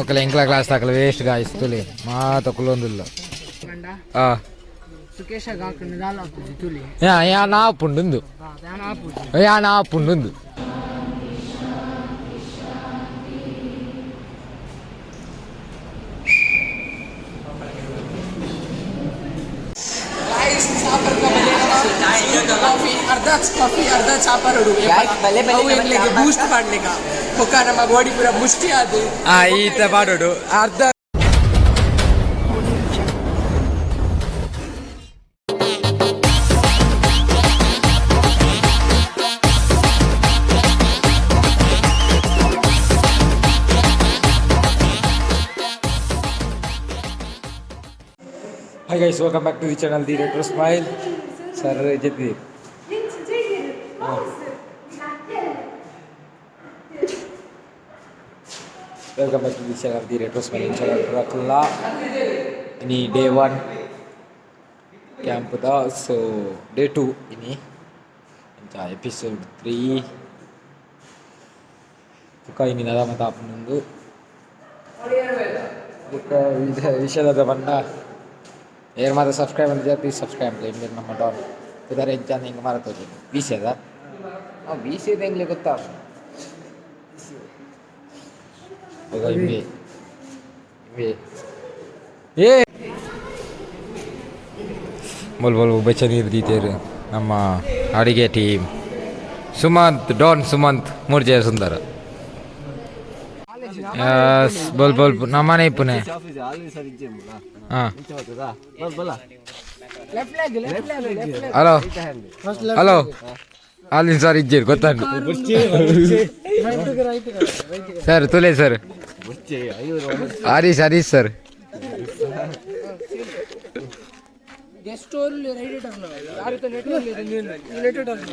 ఒకళ్ళ ఎంకల క్లాస్ వేస్ట్గా ఇస్తులే. మా తక్కువ నా పుండు. నా పుండు अर्धा काफी अर्धा ಮುಖ ನಮ್ಮ ಗೋಡಿ ಪೂರ ಮುಷ್ಟಿ ಅದು ಆ ಈತ ಪಾಡೋಡು ಅರ್ಧ hi guys welcome back to the channel the retro smile sir Jati. Welcome back to the channel ಇನಿ ಡೇ ಒನ್ ಕ್ಯಾಂಪ್ದ ಸೊ ಡೇ ಟು ಇನಿ ಅಂತ ಎಪಿಸೋಡ್ ತ್ರೀ ಪುಕ್ಕ ಇನಿ ನದ ಮತ ಅಪ್ಪನೊಂದು ಪುಕ್ಕ ವಿಷಯದ ಬಂಡ ಏರ್ ಮಾತ್ರ ಸಬ್ಸ್ಕ್ರೈಬ್ ಅಂತ ಪ್ಲೀಸ್ ಸಬ್ಸ್ಕ್ರೈಬ್ ಲೈ ಮೇರ್ ನಮ್ಮ ಡಾನ್ ಇದಾರೆ ಹೆಂಚ ಹಿಂಗೆ ಮಾರತ್ತೋದು ವಿಷಯದ ವಿಷಯದ ಹೆಂಗ್ಲಿ ಗೊತ್ತಾ ಏ ಬಲ್ ಬಲ್ ನೀರು ದೀತೇರು ನಮ್ಮ ಅಡಿಗೆ ಟೀಮ್ ಸುಮಂತ್ ಡಾನ್ ಸುಮಂತ್ ಮೂರ್ ಜಯ ಸುಂದರ ಬಲ್ ಬಲ್ ನಮ್ಮ ಮನೆ ಪುನೆ ಹಲೋ ಹಲೋ ಅಲ್ಲಿ ಸರ್ ಇಜ್ಜಿರ್ ಗೊತ್ತಾಗ sir ತುಲೆ sir Harish Harish sir guest or right turn ಯಾರು ನೆಟ್ವರ್ಕ್ ಇದೆ ನೀನು ನೆಟ್ ಟರ್ನ್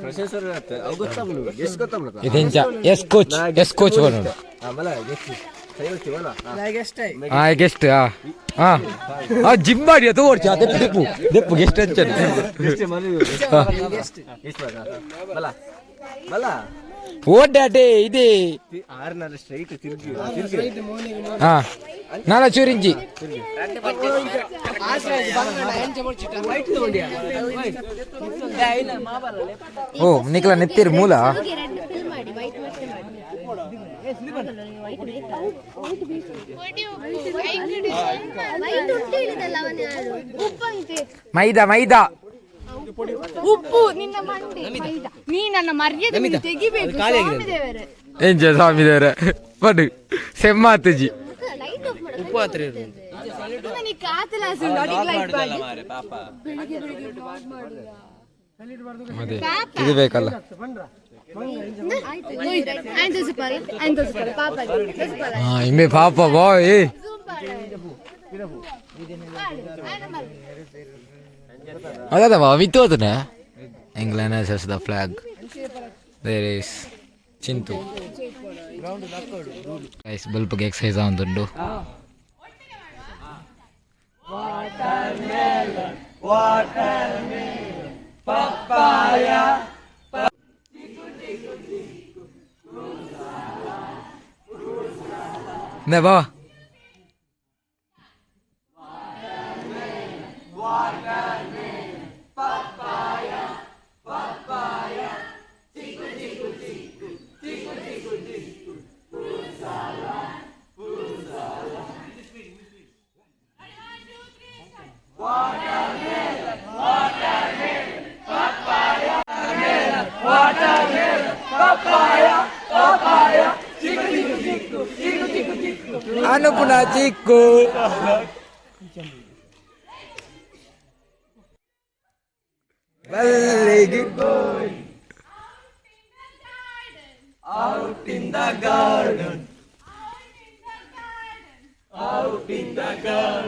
ಪ್ರೊಸೆಸರ್ ಅವು ಗೊತ್ತಾಗ್ಲು ಎಷ್ಟು ಗೊತ್ತಾಗ್ಲು ಇದೆಂಚ ಎಸ್ ಕೋಚ್ ಎಸ್ ಕೋಚ್ ಬಂದು ಆಮೇಲೆ ಎಷ್ಟು ಸೈ ಹೋಗ್ತೀವಲ್ಲ ಲೈಕ್ ಎಷ್ಟೇ ಹಾ ಗೆಸ್ಟ್ ಹಾ ಹಾ ಹಾ ಜಿಮ್ ಮಾಡಿ ಅದು ಓಡ್ಚ ದೆಪ್ಪು ದೆಪ್ಪು ದೆಪ್ಪು ಗೆಸ್ಟ್ ಅಂಚನೆ ಎಷ್ಟು ಮರಿ ఓటాటే ఇది నాలా చూరించి ఓ నీకులా నెత్తిరు మూల మైదా మైదా ಉಪ್ಪು ಅಂತೆ ಮೈದಾ ಮೈದಾ ಉಪ್ಪು ನಿನ್ನ ಮಂಡೆ ಮೈದಾ. ನೀ ನನ್ನ ಮರ್ಯಾದೆ ಮೇಲೆ ತೆಗಿಬೇಕು ಸ್ವಾಮಿ ದೇವರೇ ಎಂಜ ಸ್ವಾಮಿ ದೇವರ ಬಡು ಸೆಮ್ಮಾತಜಿ ಲೈಟ್ ಆಫ್ ಮಾಡು ಉಪ್ಪು ಹತ್ರ ನನಗೆ ಕಾತಲ ಹಸುಂಡು ಅಡಿಗೆ ಲೈಟ್ ಮಾಡಿ ಬೆಳಿಗ್ಗೆ ಬೆಳಿಗ್ಗೆ vlog ಮಾಡುದಾ? ಅದೇ ಇದು ಬೇಕಲ್ಲ ಆಯ್ತು ಆಯ್ತು ತೋರಿಸ್ಪಾರ ಆಯ್ತು ತೋರಿಸ್ಪಾರ ಪಾಪ ತೋರಿಸ್ಪಾರ ಹಾ ಇಮ್ಮೆ ಪಾಪ ಬಾಯ್ Zoom ಮಾಡು. ಆಯ್ತು ಮಾಡು. ಅದದ ಮಿತ್ತೋದನ England has the flag there is Chintu guys ಬಲ್ಪ್ಗೆ exercise ಆಗುಂಟು ಬಾ ಅನುಪುಣ ಚಿಕ್ಕು ಬಲ್ಲಿಗೆ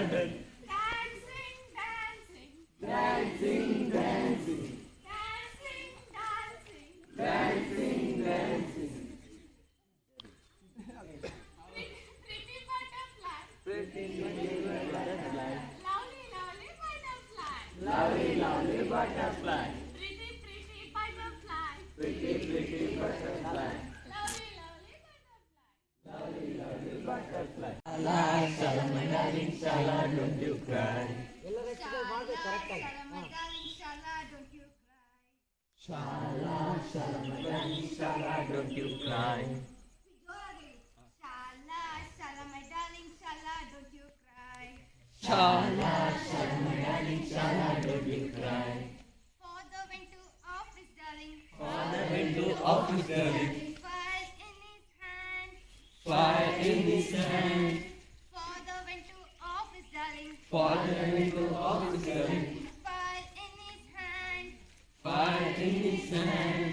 Lovely, Shala, Shala, my darling, Shala, don't you cry. Shala, Shala, my darling, Shala, don't you cry. Father went to office, darling. Father went to office, darling. File in his hand. File in his hand. Father went to office, darling. Father went to office, darling. File in his hand. File in his hand.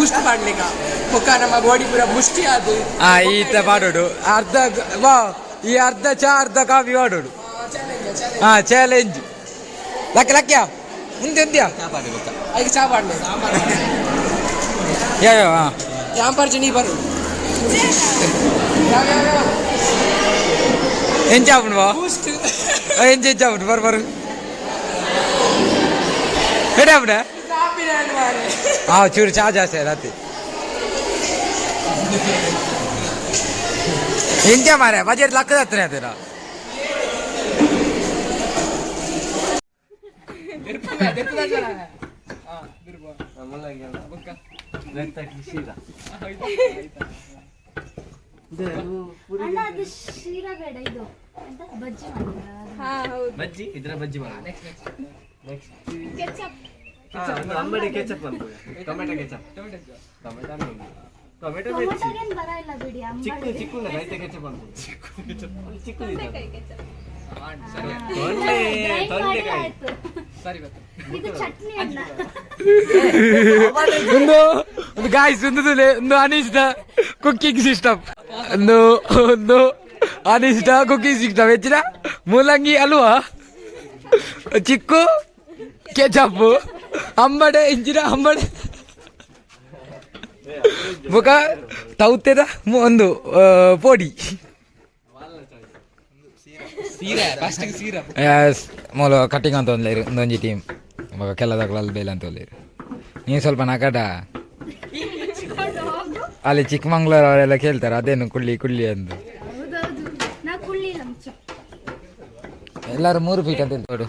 Boost ಮಾಡ್ಲಿಕ್ಕ ಮುಖ ನಮ್ಮ body ಪೂರ ಮುಷ್ಟಿ ಆದು ಆ ಈ ತರ ಮಾಡೋಡು ಅರ್ಧ ವಾ ಈ ಅರ್ಧ ಚಾ ಅರ್ಧ ಕಾಫಿ ಮಾಡೋಡು ಹಾ ಚಾಲೆಂಜ್ ಲಕ್ಕ ಲಕ್ಕ್ಯ ಮುಂದೆ ಎಂದ್ಯಾ ಈಗ ಚಾ ಮಾಡ್ಲಿ ಯಾ ಯಾ ಯಾಂಪರ್ಜಿ ನೀ ಬರು ఏం చేపండి బా ఏం చేసి చేపండి బరు బరు ఏడాపడా ಹಾ ಚೂರು ಚಾ ಜಾಸ್ತಿ ರಾತ್ರಿ ಎಂಚ ಮಾರೆ ಬಜೆಟ್ ಲಕ್ಕದ ಹತ್ರ ಅದೇನ ಅಲ್ಲ ಅದು ಶೀರಾ ಬೇಡ ಇದು. ಎಂತ ಬಜ್ಜಿ ಇದ್ರ ಬಜ್ಜಿ ಮಾಡು ಕೆಚಪ್ ಅಂಬಡಿ ಕೆಚಪ್ ಅಂತ ಟೊಮೆಟೊ ಕೆಚಪ್ ಟೊಮೆಟೊ ಟೊಮೆಟೊ ಬಿಡಿ ಚಿಕ್ಕ ಚಿಕ್ಕ ರೈತ ಕೆಚಪ್ ಅಂತ ಚಿಕ್ಕ ತೊಂಡೆಕಾಯಿ. ಅಲ್ಲ. ಒಂದು ಒಂದು ಗಾಯ್ಸ್ ಒಂದು ಒಂದು ಅನಿಷ್ಟ ಕುಕ್ಕಿಂಗ್ ಸಿಸ್ಟಮ್ ಒಂದು ಒಂದು ಅನಿಷ್ಟ ಕುಕ್ಕಿಂಗ್ ಸಿಸ್ಟಮ್ ಹೆಚ್ಚಿನ ಮೂಲಂಗಿ ಅಲ್ವಾ? ಚಿಕ್ಕು ಕೆಚಪ್ಪು ಅಂಬಡೆ ಇಂಜಿನ ಅಂಬಡೆ. ಬೊಕ ತೌತೆದ ಮು- ಒಂದು ಪೋಡಿ. ಮೊಲ ಕಟ್ಟಿಂಗ್ ಅಂತ ಒಂದ್ಲೇರು ಒಂದೊಂಜಿ ಟೀಮ್ ಇವಾಗ ಕೆಲದಾಗಲಲ್ಲಿ ಬೇಲೆ ಅಂತ ಒಲ್ಲೇರು ನೀವು ಸ್ವಲ್ಪ ನಕಟ. ಅಲ್ಲಿ ಚಿಕ್ಕಮಂಗ್ಳೂರು ಅವರೆಲ್ಲ ಕೇಳ್ತಾರೆ ಅದೇನು ಕುಳ್ಳಿ ಕುಳ್ಳಿ ಅಂತ ಹೌದೌದು. ನಾ ಕುಳ್ಳಿ ಲಂಚ ಎಲ್ಲರೂ ಮೂರು ಫೀಟ್ ಅಂತ ಹೇಳ್ತಾರೆ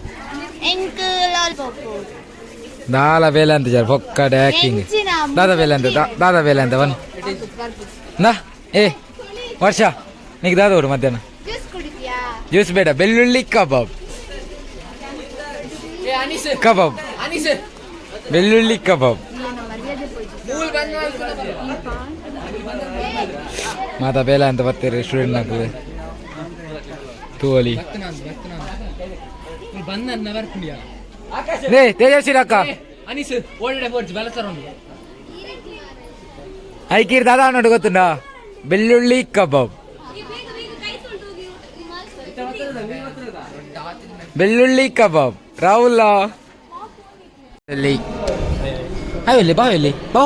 ದಾಲ ಬೇಲೆ ಅಂತ ಜರ ಪೊಕ್ಕಡೆ ಆಕ್ಟಿಂಗ್ ಹೆಂಚಿನ ದಾದ ಬೇಲೆ ಅಂತ ದಾ- ದಾದ ಬೇಲೆ ಅಂತ ಬನ್ ನಾ ಏ ವರ್ಷ ನೀಗ ದಾದ ಬಿಡು ಮಧ್ಯಾಹ್ನ ಜ್ಯೂಸ್ ಕುಡಿದ್ಯಾ ಜ್ಯೂಸ್ ಬೇಡ ಬೆಳ್ಳುಳ್ಳಿ ಕಬಾಬ್ ಏ ಅನೀಸ್ ಕಬಾಬ್ ಅನೀಸ್ ಬೆಳ್ಳುಳ್ಳಿ ಕಬಾಬ್ ಏನು ಮರ್ಯಾದೆ ಪೋಯ್ತು ಮೂಲ್ ಬಂದ ಮಾತಾ ಬೇಲ ಅಂತ ಬರ್ತೀರಿ ರೆಸ್ಟೋರೆಂಟ್ ನಾಕಲು ತೂವಲಿ ಬಂದ ಲೇ ತೇಜಸ್ವಿ ರಕ್ಕ. ಅನೀಸ್ ದಾದಾ ಅನ್ನೋದು ಗೊತ್ತುಂಡ ಬೆಳ್ಳುಳ್ಳಿ ಕಬಾಬ್. ಬೆಳ್ಳುಳ್ಳಿ ಕಬಾಬ್. ರಾಹುಲ್ ಬಾವಿಯಲ್ಲಿ ಬಾವಿಯಲ್ಲಿ ಬಾ.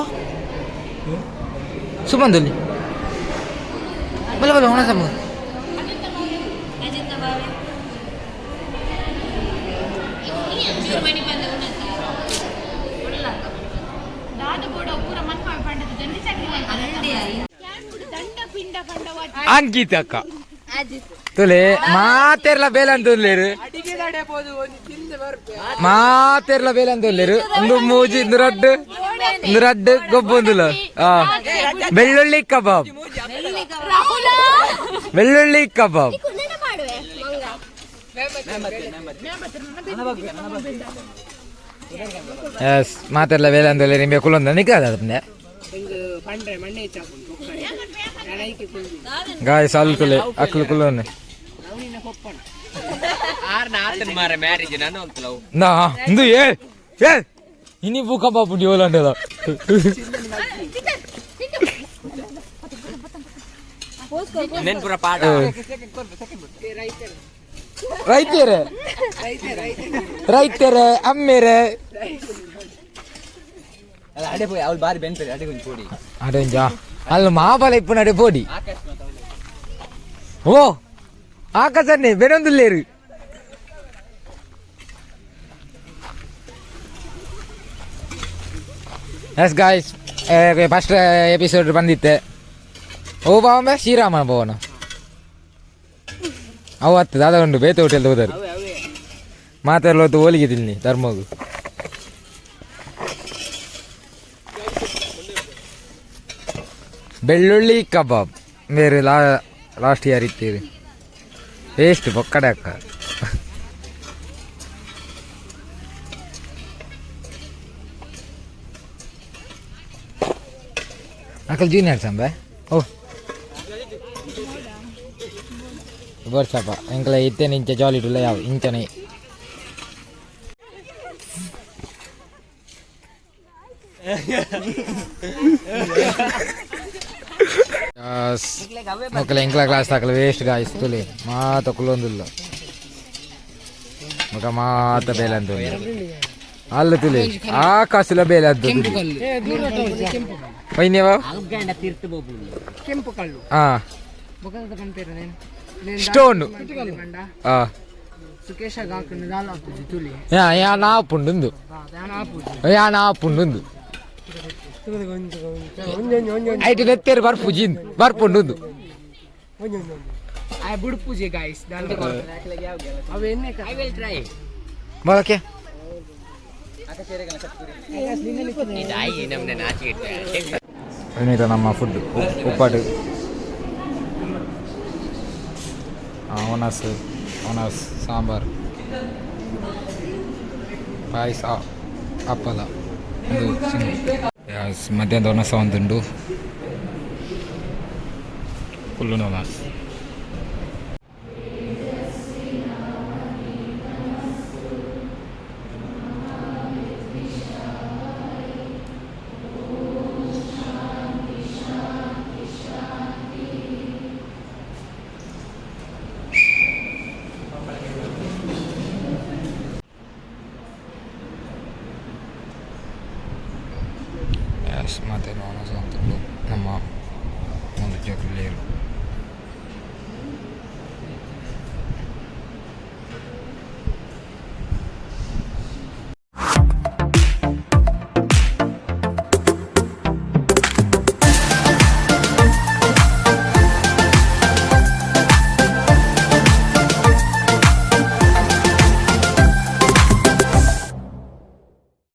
ಸುಮಂದಲ್ಲಿ ಬಲ ಬಲ ಹೋಣ ಸಮ ಅಂಕಿತ ಅಕ್ಕ ತುಲೆ ಮಾತೆರ್ಲ ಬೇಲೆ ಅಂತ ಉಲ್ಲೇರು ಅಡಿಗೆ ನಡೆಬೋದು ಒಂದು ತಿಂದು ಬರ್ಬೇಕು ಮಾತೆರ್ಲ ಬೇಲೆ ಅಂತ ಉಲ್ಲೇರು ಒಂದು ಮೂಜಿ ಒಂದು ರಡ್ಡು. ಒಂದು ರಡ್ಡು ಗೊಬ್ಬೊಂದುಲ ಬೆಳ್ಳುಳ್ಳಿ ಕಬಾಬ್. ಬೆಳ್ಳುಳ್ಳಿ ಕಬಾಬ್. ಗಾಯ ಸಾಲು ತುಲೆ ಅಕ್ಲು ಕುಲೊನ್ನೆ ಅವನಿನ ಕೊಪ್ಪಣ ಆರ್ ನಾತನ್ ಮಾರ ಮ್ಯಾರೇಜ್ ನಾನು ಅಂತಲವು ನಾ ಇಂದು ಏ ಏ ಇನಿ ಬು ಕಬಾಬ್ ಉಂಡಿ ಓಲಾಂಡಲ ನೆನ್ ಪುರ ಪಾಠ ರೈತರೇ ರೈತರೆ ಅಮ್ಮೇರೆ? ಅಡೆ ಪೋಯ್ ಅವ್ಳು ಬಾರಿ ಬೆನ್ಪೇರಿ ಅಡೆ ಕೊಂಚ ಕೊಡಿ ಅಡೆಂಜ ಅಲ್ಲಿ ಮಹಾಬಲ ಇಪ್ಪು ನಡೆ ಪೋಡಿ. ಓ ಆಕಾಶನ್ನೇ ಬೆನೊಂದುಲ್ಲೇರು ಎಸ್ ಗಾಯ್ಸ್ ಫಸ್ಟ್ ಎಪಿಸೋಡ್ ಬಂದಿತ್ತೆ. ಓ ಬಾಂಬೆ ಶ್ರೀರಾಮನ ಭವನ. ಅವತ್ತು ದಾದ ಉಂಟು ಬೇತೆ ಹೋಟೆಲ್ ಹೋದರು ಮಾತಾಡಲತ್ತು ಹೋಲಿಗೆ ತಿನ್ನಿ ಧರ್ಮಗು. ಬೆಳ್ಳುಳ್ಳಿ ಕಬಾಬ್. ಬೇರೆ ಲಾ ಲಾಸ್ಟ್ ಇಯರ್ ಇತ್ತೀರಿ ವೇಸ್ಟ್ ಬೊಕ್ಕಡೆ ಅಕ್ಕ ಅಕ್ಕಲ್ ಜೀನ್ ಸಂಬೆ? ಓ. ಬರ್ಸಪ್ಪ ಎಂಕಲ ಇತ್ತೇನೆ ಇಂಚ ಜಾಲಿ ಟುಲ್ಲ ಯಾವ ಇಂಚನೆ ಮಕ್ಕಳ ಎಂಕ್ಲ ಕ್ಲಾಸ್ ತಾಕಲ ವೇಸ್ಟ್ ಗಾಯ್ಸ್ ತುಲಿ ಮಾತ ಕುಲೊಂದಿಲ್ಲ ಮಗ ಮಾತ ಬೇಲೆ ಅಂತ ಅಲ್ಲ ತುಲಿ ಆಕಾಶಲ ಬೇಲೆ ಅಂತ ಕೆಂಪು ಕಲ್ಲು ಹಾ ಸ್ಟೋನ್ ಕಂಡ ಹಾ ಸುಕೇಶ ಹಾಕೊಂಡು ದಾಲ್ ಹಾಕುದು ತುಳಿ ಯಾ ಯಾ ಯಾ ನಾ ಪುಂಡು ಐಟು ನೆತ್ತೇರು ಬರ್ಪುಜಿನ್ ಬರ್ಪುಂಡು ಆ ಗಾಯ್ಸ್ ಮೊಳಕೆ ನಮ್ಮ ಫುಡ್ ಉಪ್ಪಾಟು ಅವನಸ್ ಅವನಸ್ ಸಾಂಬಾರ್ ಪಾಯಸ ಹಪ್ಪಲ ಒಂದು ಯಸ್ ಮಧ್ಯಾಹ್ನದ ಒನಸ ಒಂದುಂಡು full ನಮಾಸ್ Saadaan saattaa hommaa monta kyllä